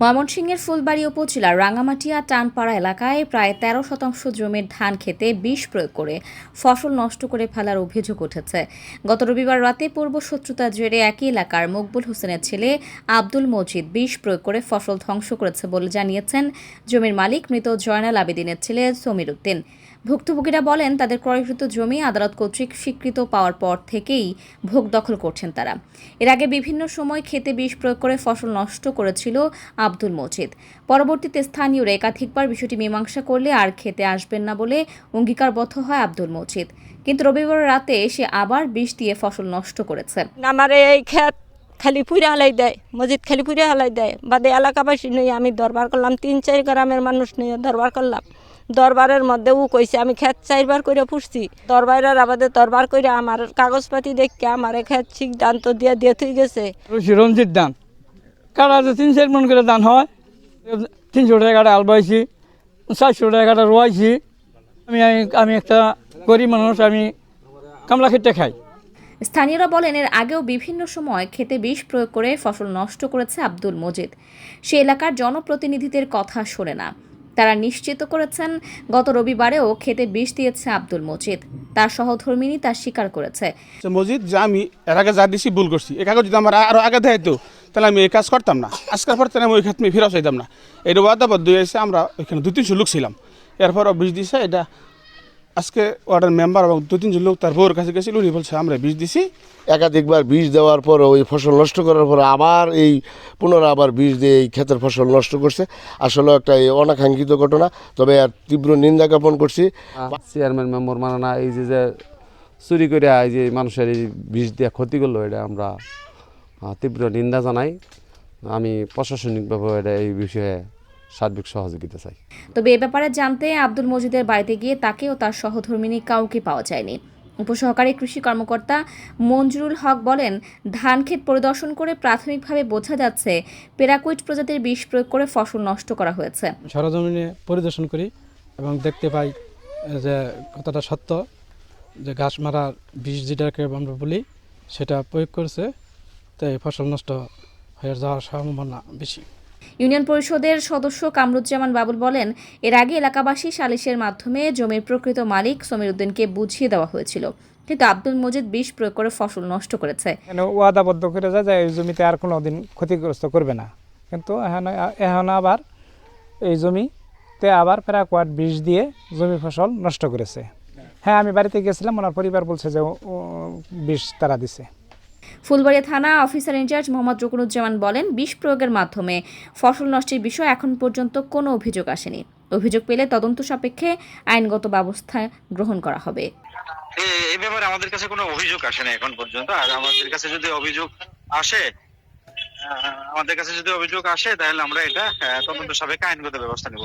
ময়মনসিংহের ফুলবাড়ি উপজেলার রাঙামাটিয়া টানপাড়া এলাকায় প্রায় তেরো শতাংশ জমির ধান খেতে বিষ প্রয়োগ করে ফসল নষ্ট করে ফেলার অভিযোগ উঠেছে। গত রবিবার রাতে পূর্ব শত্রুতার জেরে একই এলাকার মকবুল হোসেনের ছেলে আব্দুল মজিদ বিষ প্রয়োগ করে ফসল ধ্বংস করেছে বলে জানিয়েছেন। জমির মালিক মৃত জয়নাল আবেদিনের ছেলে সমীর উদ্দিন। ভুক্তভোগীরা বলেন, তাদের ক্রয়কৃত জমি আদালত কর্তৃক স্বীকৃত পাওয়ার পর থেকেই ভোগ দখল করছেন তারা। এর আগে বিভিন্ন সময় খেতে বিষ প্রয়োগ করে ফসল নষ্ট করেছিল আব্দুল মজিদ। পরবর্তীতে স্থানীয়রা একাধিকবার বিষয়টি মীমাংসা করলে আর খেতে আসবেন না বলে অঙ্গীকারবদ্ধ হয় আব্দুল মজিদ। কিন্তু রবিবার রাতে সে আবার বিষ দিয়ে ফসল নষ্ট করেছে। আমার এই ক্ষেত খালি পুরে হালাই দেয়, মসজিদ খালি পুরে হালাই দেয়। বাদে এলাকাবাসী নিয়ে আমি দরবার করলাম তিন চার গ্রামের মানুষ নিয়ে দরবার করলাম। দরবারের মধ্যে ও কইছে আমি ক্ষেত চারবার করে পুষছি দরবারের আবাদে দরবার করে আমার কাগজপাতি দেখে আমার ক্ষেত তো দিয়ে দিয়ে থই গেছে। রঞ্জিত ধান কাটা যে তিন চার মন করে দান হয় তিনশো টাকাটা আলবাইছি চারশো টাকাটা রোয়াইছি। আমি আমি একটা গরিব মানুষ আমি কামলা খেতে খাই। স্থানীয়রা বলেন এর আগেও বিভিন্ন সময় খেতে বিষ প্রয়োগ করে ফসল নষ্ট করেছে আব্দুল মজিদ। সে এলাকার জনপ্রতিনিধিদের কথা শোনে না। তারা নিশ্চিত করেছেন, গত রবিবারেও খেতে বিষ দিয়েছে আব্দুল মজিদ। তার সহধর্মিনী তা স্বীকার করেছে। মজিদ মসজিদ যে আমি এর আগে যা দিছি ভুল করছি এ কাগজ যদি আমার আরও আগে দেয় তো, তাহলে আমি এই কাজ করতাম না। আজকের পর তাহলে আমি ওই ক্ষেত্রে ফিরে চাইতাম না। এটা দুই এসে আমরা ওইখানে দু তিনশো লোক ছিলাম। এরপর বিষ দিছে, এটা আজকে ওয়ার্ডের মেম্বার এবং দু তিনজন লোক তার বউর কাছে গেছিল উনি বলছে আমরা বিষ দিছি। একাধিকবার বীজ দেওয়ার পর ওই ফসল নষ্ট করার পর আবার এই পুনরায় আবার বীজ দিয়ে এই ক্ষেতের ফসল নষ্ট করছে। আসলে একটা এই অনাকাঙ্ক্ষিত ঘটনা তবে আর তীব্র নিন্দা জ্ঞাপন করছি। চেয়ারম্যান মেম্বার মানে না এই যে যে চুরি করে এই যে মানুষের এই বিষ দিয়ে ক্ষতি করল এটা আমরা তীব্র নিন্দা জানাই। আমি প্রশাসনিকভাবে এটা এই বিষয়ে সার্বিক সহযোগিতা চাই। তবে এ ব্যাপারে জানতে আব্দুল মজিদের বাড়িতে গিয়ে তাকে ও তার সহধর্মিনী কাউকে পাওয়া যায়নি। উপসহকারী কৃষি কর্মকর্তা মঞ্জুরুল হক বলেন ধান ক্ষেত পরিদর্শন করে প্রাথমিকভাবে বোঝা যাচ্ছে পেরাকুইট প্রজাতির বিষ প্রয়োগ করে ফসল নষ্ট করা হয়েছে। সরজমিনে পরিদর্শন করি এবং দেখতে পাই যে কতটা সত্য যে ঘাস মারা বিষ যেটাকে আমরা বলি সেটা প্রয়োগ করছে তাই ফসল নষ্ট হয়ে যাওয়ার সম্ভাবনা বেশি। ইউনিয়ন পরিষদের সদস্য কামরুজ্জামান বাবুল বলেন, এর আগে এলাকাবাসী সালিশের মাধ্যমে জমির প্রকৃত মালিক সমীর উদ্দিনকে বুঝিয়ে দেওয়া হয়েছিল। কিন্তু আব্দুল মজিদ বিষ প্রয়োগ করে ফসল নষ্ট করেছে। ওয়াদাবদ্ধ করে যায় যে এই জমিতে আর কোনো দিন ক্ষতিগ্রস্ত করবে না। কিন্তু এখন এখন আবার এই জমিতে আবার প্যারাকোয়াট বিষ দিয়ে জমি ফসল নষ্ট করেছে। হ্যাঁ আমি বাড়িতে গেছিলাম, ওনার পরিবার বলছে যে বিষ তারা দিছে। ফুলবাড়িয়া থানা অফিসার ইনচার্জ মোহাম্মদ রকুনুজ্জামান বলেন, বিষ প্রয়োগের মাধ্যমে ফসল নষ্টের বিষয়ে এখন পর্যন্ত কোনো অভিযোগ আসেনি। অভিযোগ পেলে তদন্ত সাপেক্ষে আইনগত ব্যবস্থা গ্রহণ করা হবে। এই ব্যাপারে আমাদের কাছে কোনো অভিযোগ আসে না এখন পর্যন্ত। আর আমাদের কাছে যদি অভিযোগ আসে আমাদের কাছে যদি অভিযোগ আসে, তাহলে আমরা এটা তদন্ত সাপেক্ষে আইনগত ব্যবস্থা নেব।